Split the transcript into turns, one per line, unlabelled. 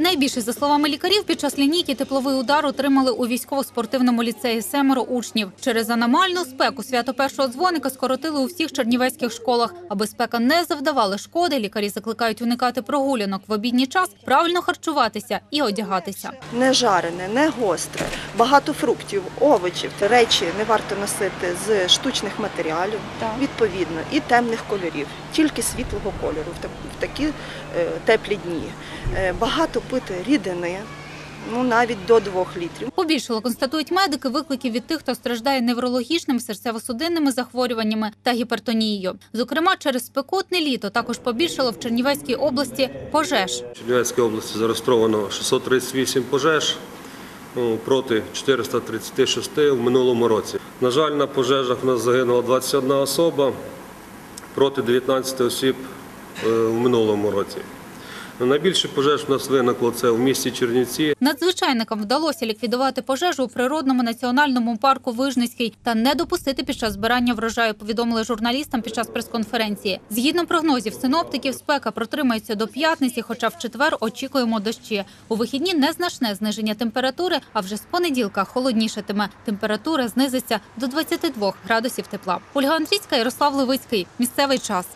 Найбільше, за словами лікарів, під час лінійки тепловий удар отримали у військово-спортивному ліцеї семеро учнів. Через аномальну спеку свято першого дзвоника скоротили у всіх чернівецьких школах. Аби спека не завдавала шкоди, лікарі закликають уникати прогулянок в обідній час, правильно харчуватися і одягатися.
не жарене, не гостре, багато фруктів, овочів. Речі не варто носити з штучних матеріалів, відповідно, і темних кольорів, тільки світлого кольору в так- в такі е, теплі дні. Е, багато пити рідини, ну навіть до 2 літрів.
Побільшало, констатують медики, викликів від тих, хто страждає неврологічними, серцево-судинними захворюваннями та гіпертонією. Зокрема, через спекотне літо також побільшало в Чернівецькій області пожеж.
В Чернівецькій області зареєстровано 638 пожеж ну, проти 436 в минулому році. На жаль, на пожежах в нас загинула 21 особа проти 19 осіб е, в минулому році. Найбільше пожеж в нас виникло це в місті Чернівці.
Надзвичайникам вдалося ліквідувати пожежу у природному національному парку Вижницький та не допустити під час збирання врожаю, повідомили журналістам під час прес-конференції. Згідно прогнозів синоптиків, спека протримається до п'ятниці, хоча в четвер очікуємо дощі. У вихідні незначне зниження температури, а вже з понеділка холоднішатиме. Температура знизиться до 22 градусів тепла. Ольга Андрійська, Ярослав Левицький. Місцевий час.